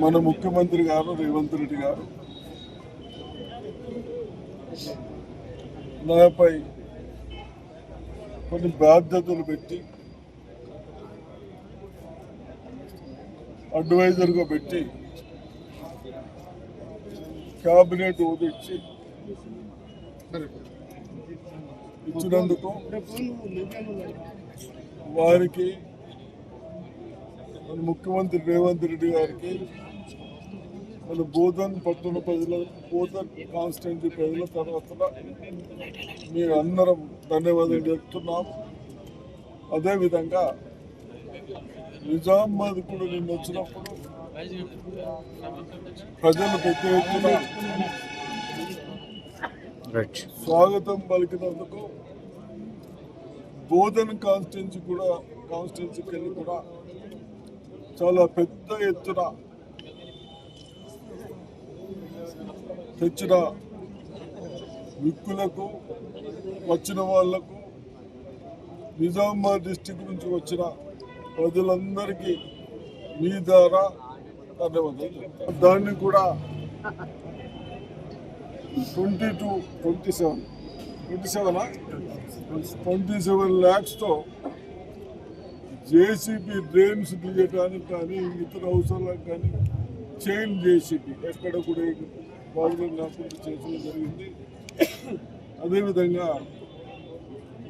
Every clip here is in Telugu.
మన ముఖ్యమంత్రి గారు రేవంత్ రెడ్డి గారు. నాపై కొన్ని బాధ్యతలు పెట్టి అడ్వైజర్గా పెట్టి క్యాబినెట్ ఉదిచ్చి ఇచ్చినందుకు వారికి మన ముఖ్యమంత్రి రేవంత్ రెడ్డి గారికి మన బోధన్ పట్టణ ప్రజల బోధన్ కాన్స్టిట్యూన్సీ ప్రజల తర్వాత మీరు అందరం ధన్యవాదాలు చెప్తున్నాం అదేవిధంగా నిజామాబాద్ కూడా నిన్న వచ్చినప్పుడు ప్రజలు పెద్ద ఎత్తున స్వాగతం పలికినందుకు బోధన్ కాన్స్టిట్యున్సీ కూడా కాన్స్టిట్యున్సీకి వెళ్ళి కూడా చాలా పెద్ద ఎత్తున తెచ్చిన విక్కులకు వచ్చిన వాళ్ళకు నిజామాబాద్ డిస్టిక్ నుంచి వచ్చిన ప్రజలందరికీ మీ ద్వారా ధన్యవాదాలు. దాన్ని కూడా twenty two twenty seven twenty సెవెనా twenty seven ల్యాక్స్తో జేసీబీ డ్రైన్స్ తీయడానికి కానీ ఇతర అవసరాలకు కానీ చైన్ జేసీబీ. ఎక్కడ కూడా ప్రాబ్లం లేకుండా చేయడం జరిగింది. అదేవిధంగా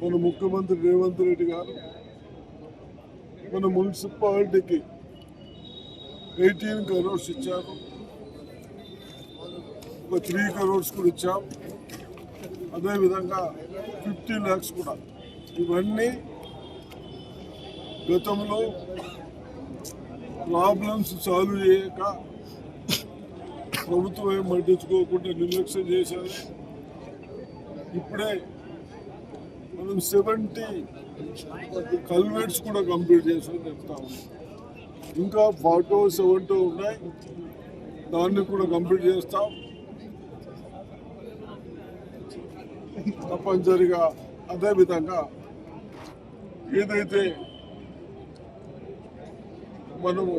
మన ముఖ్యమంత్రి రేవంత్ రెడ్డి గారు మన మున్సిపాలిటీకి ఎయిటీన్ కరోడ్స్ ఇచ్చారు. ఒక త్రీ కరోడ్స్ కూడా ఇచ్చాం. అదేవిధంగా ఫిఫ్టీ ల్యాక్స్ కూడా. ఇవన్నీ గతంలో ప్రాబ్లమ్స్ సాల్వ్ చేయక ప్రభుత్వం ఏం పట్టించుకోకుండా నిర్లక్ష్యం చేశారు. ఇప్పుడే మనం సెవెంటీ కల్వెట్స్ కూడా కంప్లీట్ చేసుకొని చెప్తా ఉన్నాం. ఇంకా ఫార్టో సెవెంటో ఉన్నాయి. దాన్ని కూడా కంప్లీట్ చేస్తాం. తప్పనిసరిగా అదే విధంగా ఏదైతే మనము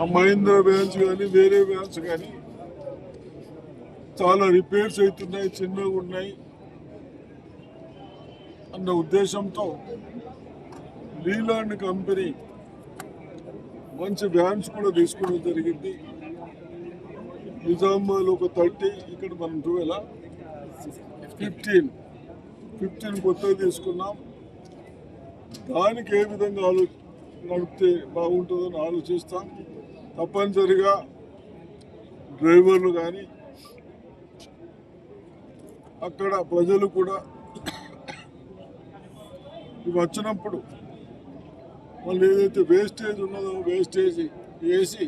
ఆ మహేంద్ర వ్యాన్స్ కానీ వేరే వ్యాన్స్ కానీ చాలా రిపేర్స్ అవుతున్నాయి చిన్నగా ఉన్నాయి అన్న ఉద్దేశంతో లీలాండ్ కంపెనీ మంచి వ్యాన్స్ కూడా తీసుకోవడం జరిగింది. నిజామాబాద్లో ఒక థర్టీ ఇక్కడ మనం ట్వెల్వ్ ఫిఫ్టీన్. ఫిఫ్టీన్ కొత్తగా తీసుకున్నాం. దానికి ఏ విధంగా ఆలో నడిపితే బాగుంటుందని ఆలోచిస్తాం. తప్పనిసరిగా డ్రైవర్లు కానీ అక్కడ ప్రజలు కూడా ఇవి వచ్చినప్పుడు వాళ్ళు ఏదైతే వేస్టేజ్ ఉన్నదో వేస్టేజ్ వేసి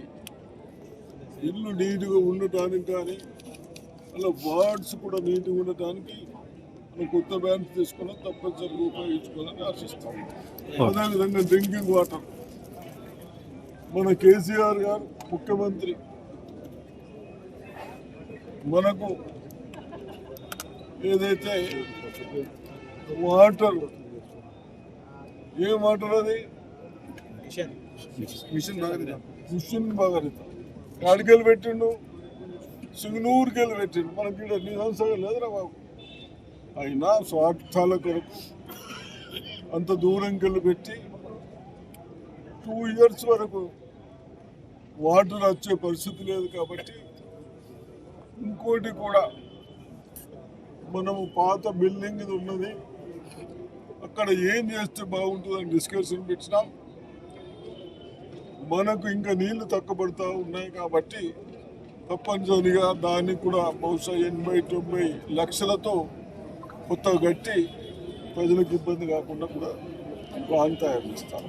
ఇల్లు నీట్గా ఉండటానికి కానీ అలా వార్డ్స్ కూడా నీట్గా ఉండటానికి మనం కొత్త బ్యాన్స్ తీసుకున్నాం తప్పనిసరిగా ఉపయోగించుకోవాలని ఆశిస్తాం. అదేవిధంగా డ్రింకింగ్ వాటర్. మన కేసీఆర్ గారు ముఖ్యమంత్రి. మనకు ఏదైతే వాటర్ ఏ వాటర్ అది? మిషన్ భాగరిత. మిషన్ భాగరిత. కాడికెళ్ళి పెట్టిండు? సింగనూరుకి వెళ్ళి పెట్టిండు. మనకి నిజాంసగా లేదురా బాబు. అయినా స్వార్థాల కొరకు అంత దూరం పెట్టి టూ ఇయర్స్ వరకు వాటర్ వచ్చే పరిస్థితి లేదు కాబట్టి ఇంకోటి కూడా మనము పాత బిల్డింగ్ ఉన్నది అక్కడ ఏం చేస్తే బాగుంటుందని డిస్కషన్ పెట్టినాం. మనకు ఇంకా నీళ్ళు తక్కబడుతూ ఉన్నాయి కాబట్టి తప్పనిసరిగా దానికి కూడా బహుశా ఎనభై తొంభై లక్షలతో కొత్త కట్టి ప్రజలకు ఇబ్బంది కాకుండా కూడా ప్లాన్ తయారు చేస్తాం